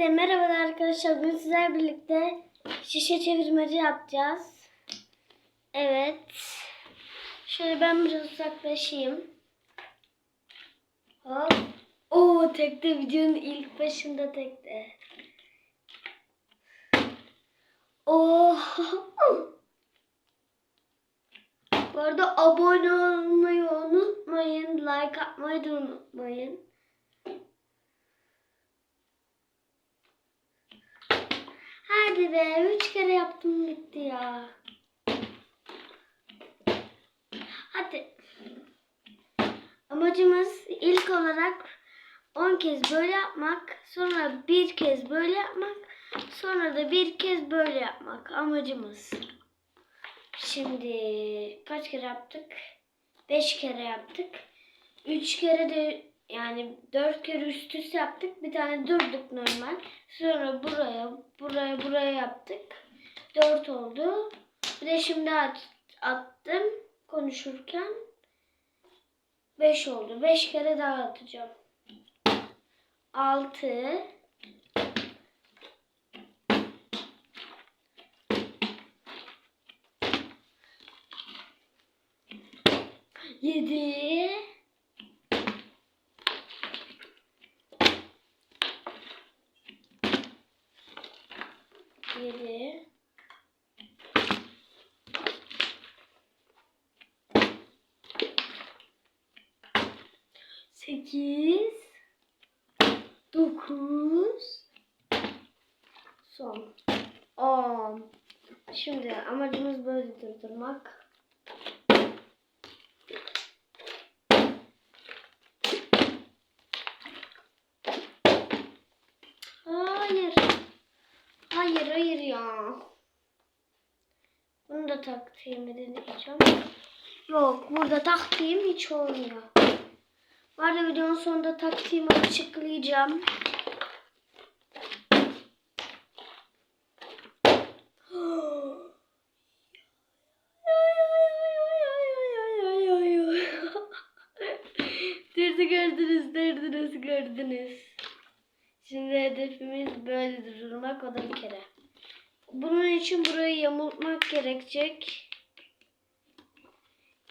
Hepinize merhabalar arkadaşlar. Bugün sizlerle birlikte şişe çevirmeci yapacağız. Evet. Şöyle ben biraz uzaklaşayım. Hop. Oo tekte videonun ilk başında tekte. Oo. Bu arada abone olmayı unutmayın. Like atmayı da unutmayın. Hadi be. Üç kere yaptım bitti ya. Hadi. Amacımız ilk olarak 10 kez böyle yapmak. Sonra bir kez böyle yapmak. Sonra da bir kez böyle yapmak. Amacımız. Şimdi kaç kere yaptık? 5 kere yaptık. 3 kere de yani 4 kere üst üste yaptık. Bir tane durduk normal. Sonra buraya, buraya, buraya yaptık. 4 oldu. Bir de şimdi at, attım konuşurken. 5 oldu. 5 kere daha atacağım. 6 7 7 8 9 son 10 Şimdi amacımız böyle durdurmak. Hayır. Hayır hayır ya. Bunu da taktiğimi deneyeceğim. Yok burada taktiğim hiç olmuyor. Bu arada videonun sonunda taktiğimi açıklayacağım. Derdi gördünüz, derdiniz gördünüz. Şimdi hedefimiz böyle durmak o da bir kere. Bunun için burayı yamultmak gerekecek.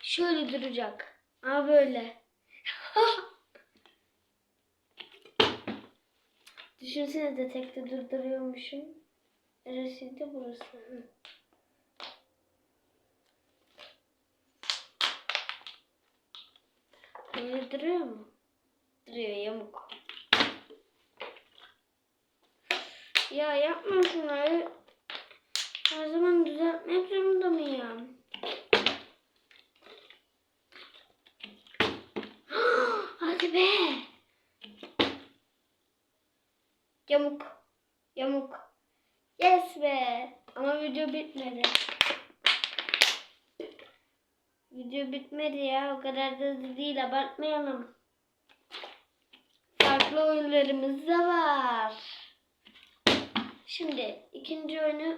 Şöyle duracak. Aa böyle. Düşünsene de tekte durduruyormuşum. Neresiydi burası? Hı. Böyle duruyor mu? Duruyor yamuk. Ya yapma şunları. Her zaman düzeltmek zorunda mıyım? Hadi be. Yamuk. Yamuk. Yes be. Ama video bitmedi. Video bitmedi ya. O kadar da hızlı değil. Abartmayalım. Farklı oyunlarımız da var. Şimdi ikinci oyunu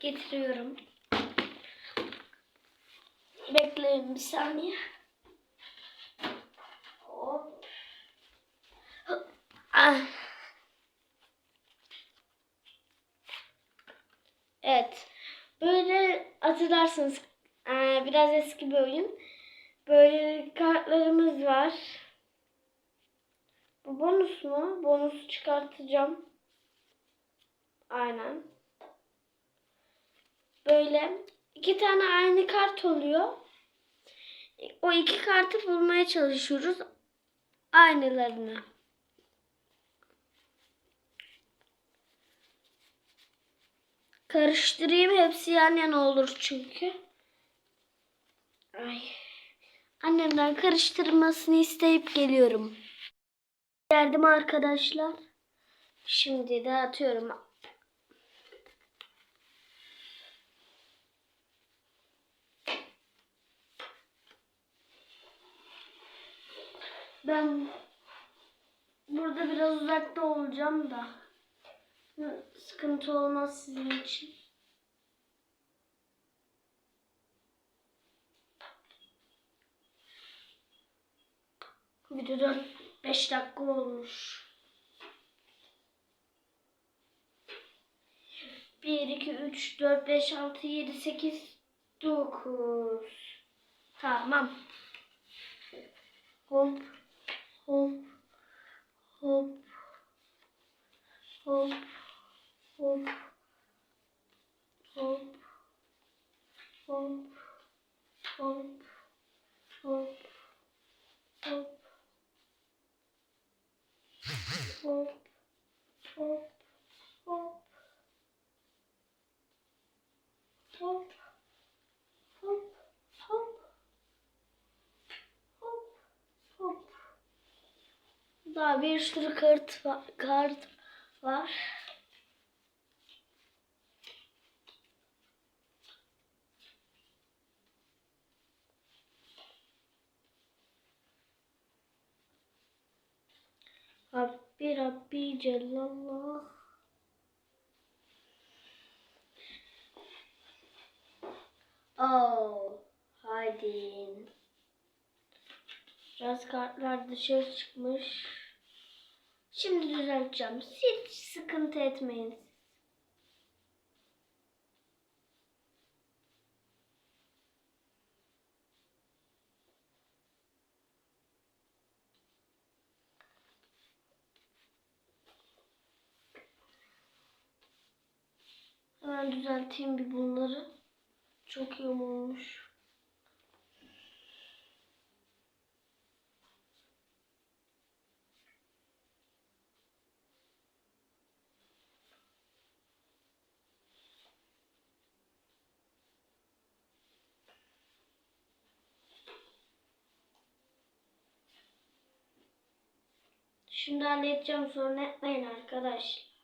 getiriyorum. Bekleyin bir saniye. Hop. Ah. Evet. Böyle hatırlarsınız. Ee, biraz eski bir oyun. Böyle kartlarımız var. Bu bonus mu? Bonus çıkartacağım. Aynen. Böyle iki tane aynı kart oluyor. O iki kartı bulmaya çalışıyoruz. Aynılarını. Karıştırayım hepsi yan yana olur çünkü. Ay. Annemden karıştırmasını isteyip geliyorum. Geldim arkadaşlar. Şimdi de atıyorum. Ben burada biraz uzakta olacağım da sıkıntı olmaz sizin için. Video 5 dakika olmuş. 1, 2, 3, 4, 5, 6, 7, 8, 9. Tamam. Hop. Hop. Hop. Hop. Hop. Hop. Hop. Hop. Hop. Hop. Hop. Hop. Hop. Hop. Hop. Hop. Hop. Hop. Daha bir sürü kart var. Kart var. Rabbi Cellallah. Oh, haydi. Biraz kartlar dışarı çıkmış. Şimdi düzelteceğim. Hiç sıkıntı etmeyin. Hemen düzelteyim bir bunları. Çok iyi olmuş. Şimdi halledeceğim sorun etmeyin arkadaşlar.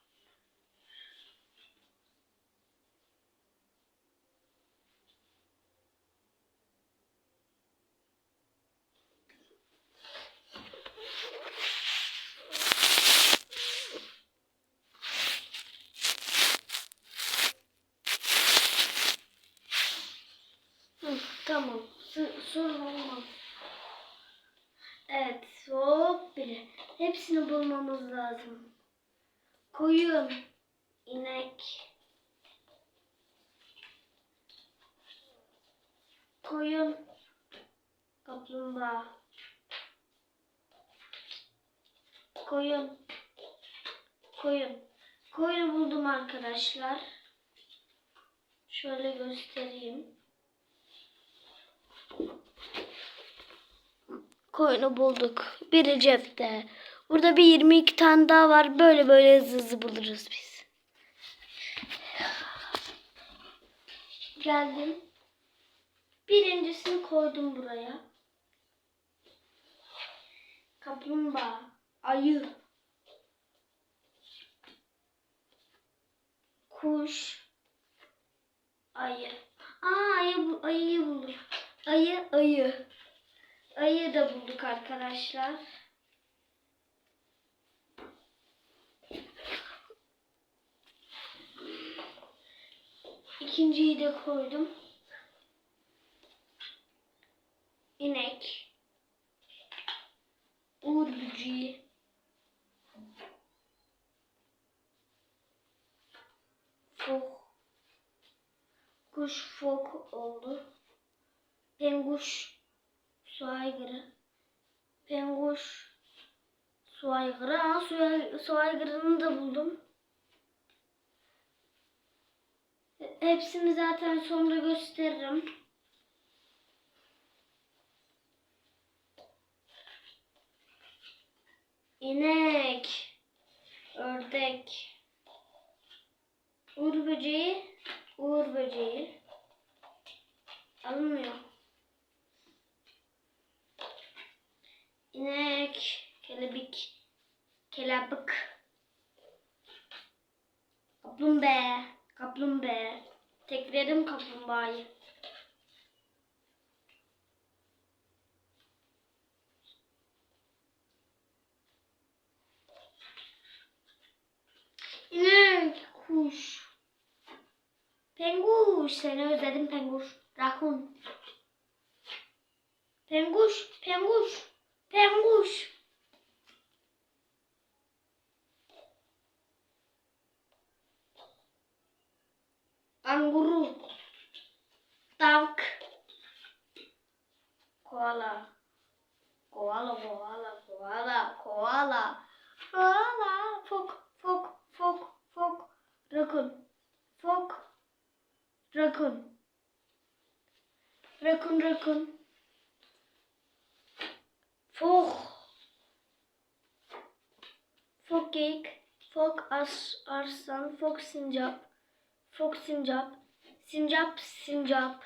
Hı, tamam. S- sorun olmaz. Evet. Hop bile. Hepsini bulmamız lazım. Koyun. inek, Koyun. Kaplumbağa. Koyun. Koyun. Koyunu buldum arkadaşlar. Şöyle göstereyim. Koyunu bulduk. Biri cepte. Burada bir 22 tane daha var. Böyle böyle hızlı hızlı buluruz biz. Geldim. Birincisini koydum buraya. Kaplumbağa. Ayı. Kuş. Ayı. Aa ayı, ayıyı buldum. Ayı ayı. Ayı da bulduk arkadaşlar. İkinciyi de koydum. İnek. Uğur böceği. Fok. Kuş fok oldu. Penguş. Su aygırı. Penguş. Su aygırı. Aa, su, su aygırını da buldum. Hepsini zaten sonra gösteririm. İnek. Ördek. Uğur böceği. Uğur böceği. Alınmıyor. İnek, kelebek, kelebek, kaplumbağa, kaplumbağa. Tekledim kaplumbağayı. İnek, kuş. Penguş, seni özledim penguş. Rakun. Penguş, penguş, penguş. Kanguru. Tavk. Koala. Koala, koala, koala, koala. Koala. Fok, fok, fok, fok. Rakun. Fok. Rakun. Rakun, rakun. Fok. Fok kek. Fok as, arslan. Fok sincap. Fok sincap. Sincap sincap.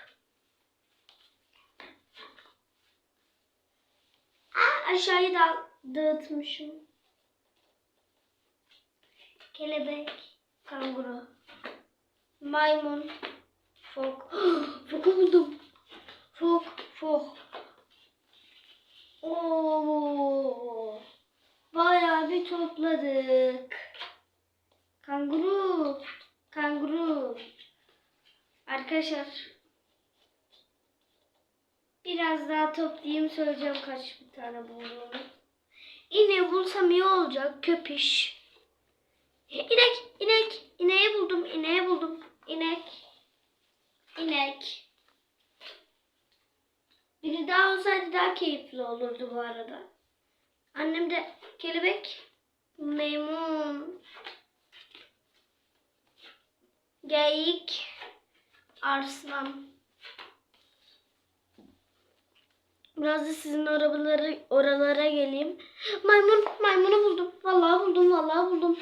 Aa, aşağıya da dağıtmışım. Kelebek. Kanguru. Maymun. Fok. Foku buldum. Fok. Fok. Oo. Bayağı bir topladık. Kanguru. Kanguru. Arkadaşlar. Biraz daha toplayayım söyleyeceğim kaç bir tane bulduğumu. İneği bulsam iyi olacak. Köpiş. İnek, inek, ineği buldum, ineği buldum. İnek, inek. Biri daha olsaydı daha keyifli olurdu bu arada. Annem de kelebek, maymun, geyik, arslan. Biraz da sizin arabaları oralara geleyim. Maymun, maymunu buldum. Vallahi buldum, vallahi buldum.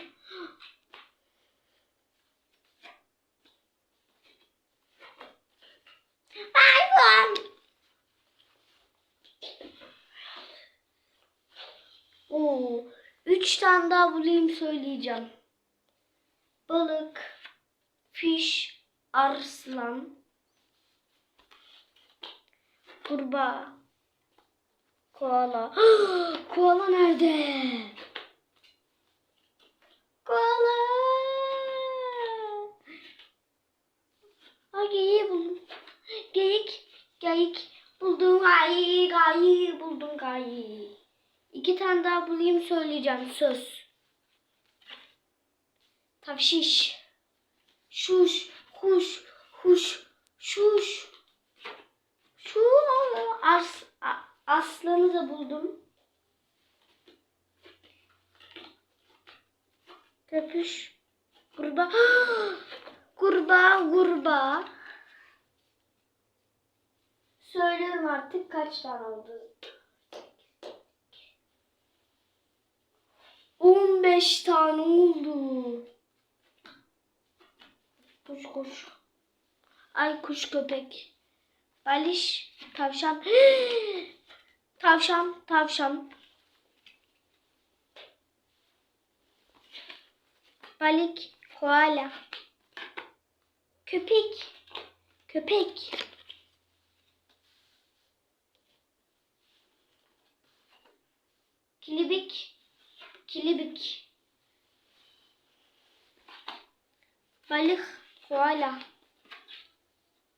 Maymun. Oo, üç tane daha bulayım söyleyeceğim. Balık, fiş, arslan, kurbağa, koala. koala nerede? Koala. Ay geyiği buldum. Geyik, geyik buldum. Ay, gayı buldum gayı. İki tane daha bulayım söyleyeceğim söz. Tavşiş. Şuş, kuş, huş, şuş. Şu as, aslanı da buldum. Köpüş. Kurbağa. Kurbağa, kurbağa. Söylüyorum artık kaç tane oldu. 15 tane oldu. Koş koş. Ay kuş köpek. Baliş. Tavşan. tavşan. Tavşan. Balik. Koala. Köpek. Köpek. Koala.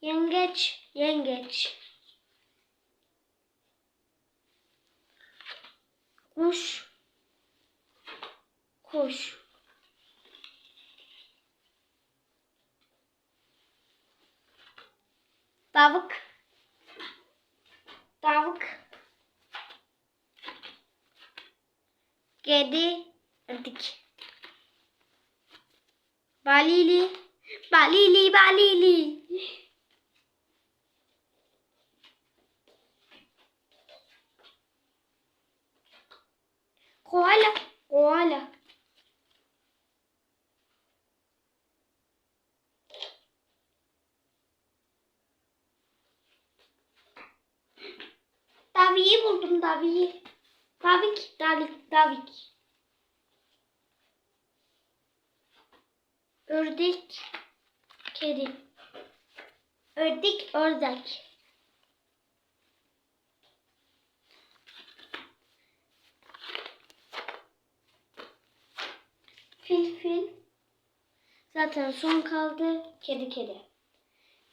Yengeç. Yengeç. Kuş. Kuş. Tavuk. Tavuk. Kedi. Ördük. Balili. Balili balili. Koala. Koala. Daviyi buldum Daviyi. Davik, Davik, Davik. Ördek, kedi. Ördek, ördek. Fil, fil. Zaten son kaldı kedi, kedi.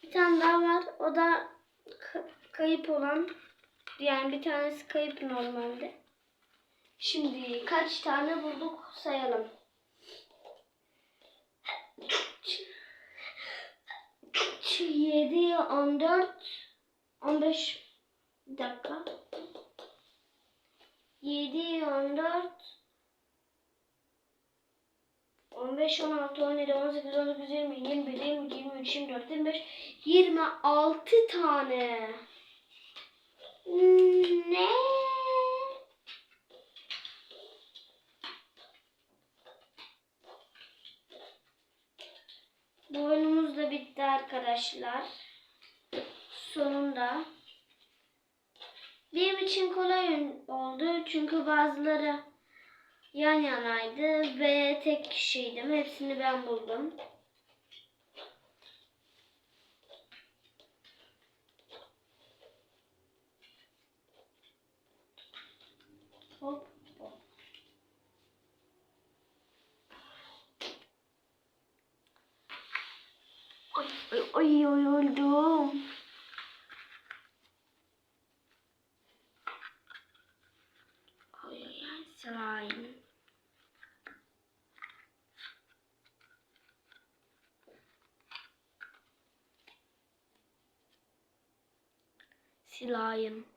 Bir tane daha var. O da ka- kayıp olan. Yani bir tanesi kayıp normalde. Şimdi kaç tane bulduk sayalım. 7, 14, 15 bir dakika. 7, 14, 15, 16, 17, 18, 19, 20, 21, 22, 23, 24, 25, 26 tane. Ne? Bu oyunumuz da bitti arkadaşlar. Sonunda. Benim için kolay oldu çünkü bazıları yan yanaydı ve tek kişiydim. Hepsini ben buldum. Hop hop. Ay ay öldüm. Ay ay slime. Slime.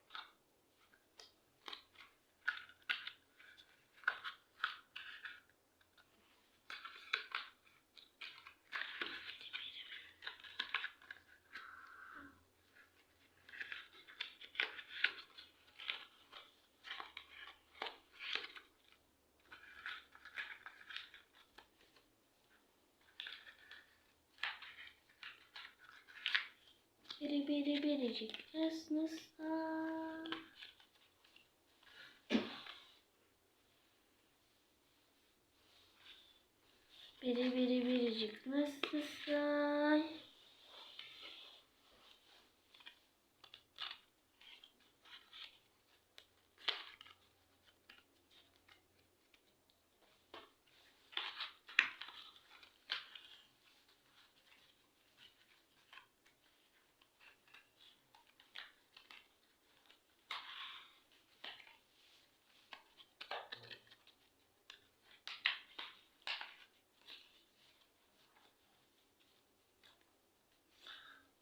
Biri biri biricik nasılsa. Biri biri biricik nasılsa.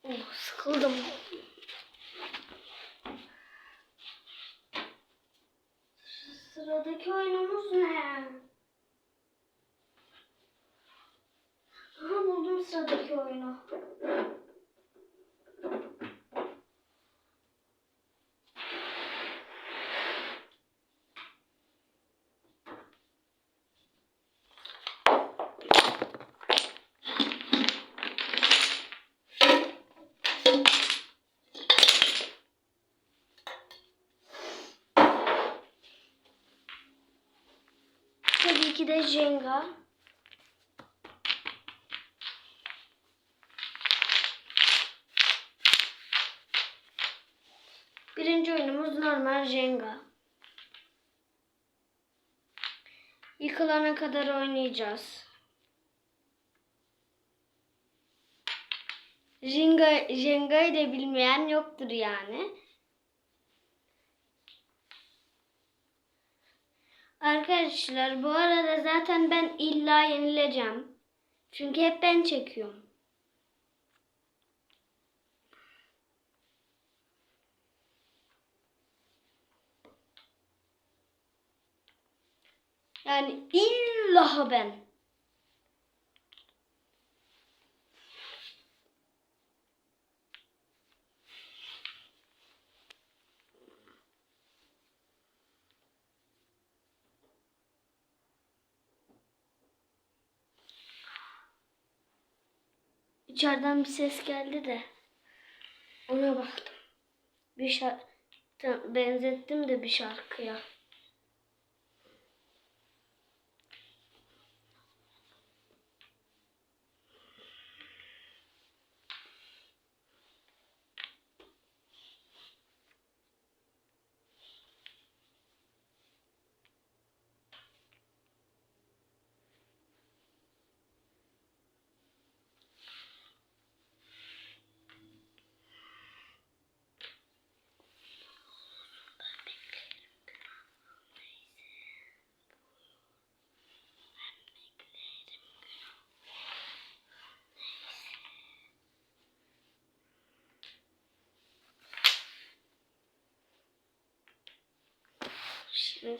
Oh sıkıldım. Sıradaki oyunumuz ne? Aha buldum sıradaki oyunu. Tabii ki de Jenga. Birinci oyunumuz normal Jenga. Yıkılana kadar oynayacağız. Jenga, Jenga'yı da bilmeyen yoktur yani. Arkadaşlar bu arada zaten ben illa yenileceğim. Çünkü hep ben çekiyorum. Yani illa ben. İçeriden bir ses geldi de ona baktım. Bir şarkı benzettim de bir şarkıya. Şimdi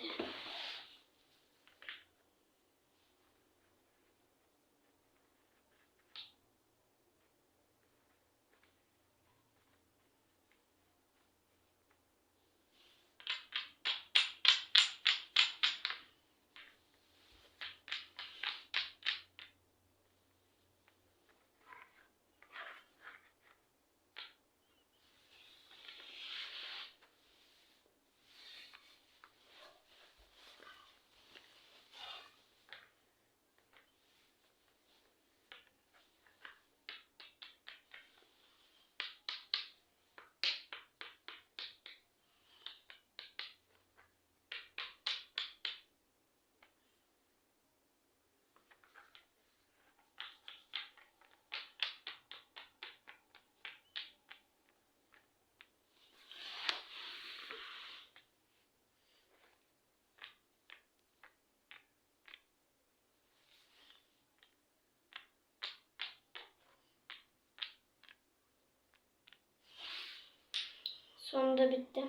Sonunda bitti.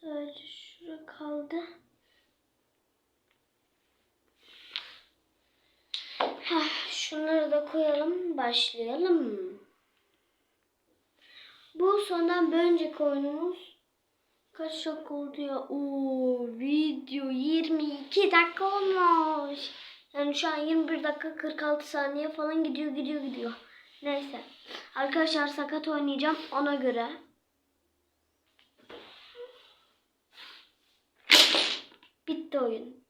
Sadece şura kaldı. Heh, şunları da koyalım. Başlayalım. Bu sondan bir önceki oyunumuz. Kaç dakika oldu ya? Oo, video 22 dakika olmuş. Yani şu an 21 dakika 46 saniye falan gidiyor gidiyor gidiyor. Neyse. Arkadaşlar sakat oynayacağım ona göre. Bitti oyun.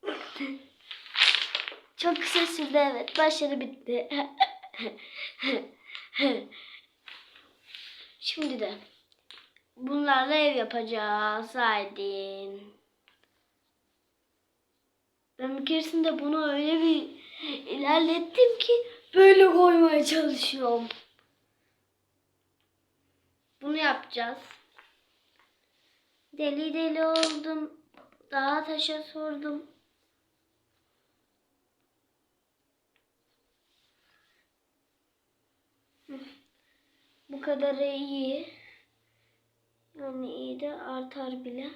Çok kısa sürdü evet. Başladı bitti. Şimdi de bunlarla ev yapacağız. Haydi. Ben bir keresinde bunu öyle bir ilerlettim ki böyle koymaya çalışıyorum. Bunu yapacağız. Deli deli oldum. Daha taşa sordum. Bu kadar iyi. Yani iyi de artar bile.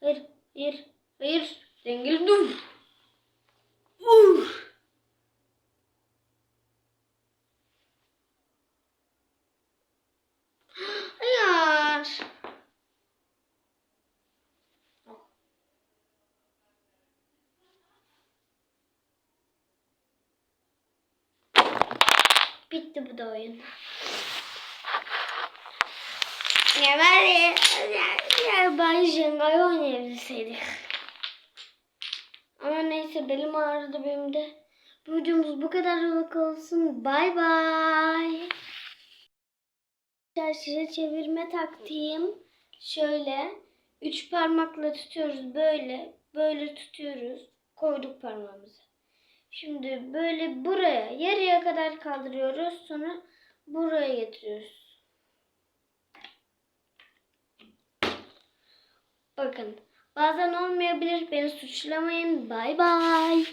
Hayır, hayır, hayır. Dengeli dur. Uf. Hayır. Bitti bu da oyun. Ya ya, ya ben Jenga oynayabilseydik. Ama neyse belim ağrıdı benim de. Bu videomuz bu kadarlık olsun. Bay bay. Size çevirme taktiğim şöyle. Üç parmakla tutuyoruz böyle. Böyle tutuyoruz. Koyduk parmağımızı. Şimdi böyle buraya yarıya kadar kaldırıyoruz. Sonra buraya getiriyoruz. Bakın bazen olmayabilir. Beni suçlamayın. Bay bay.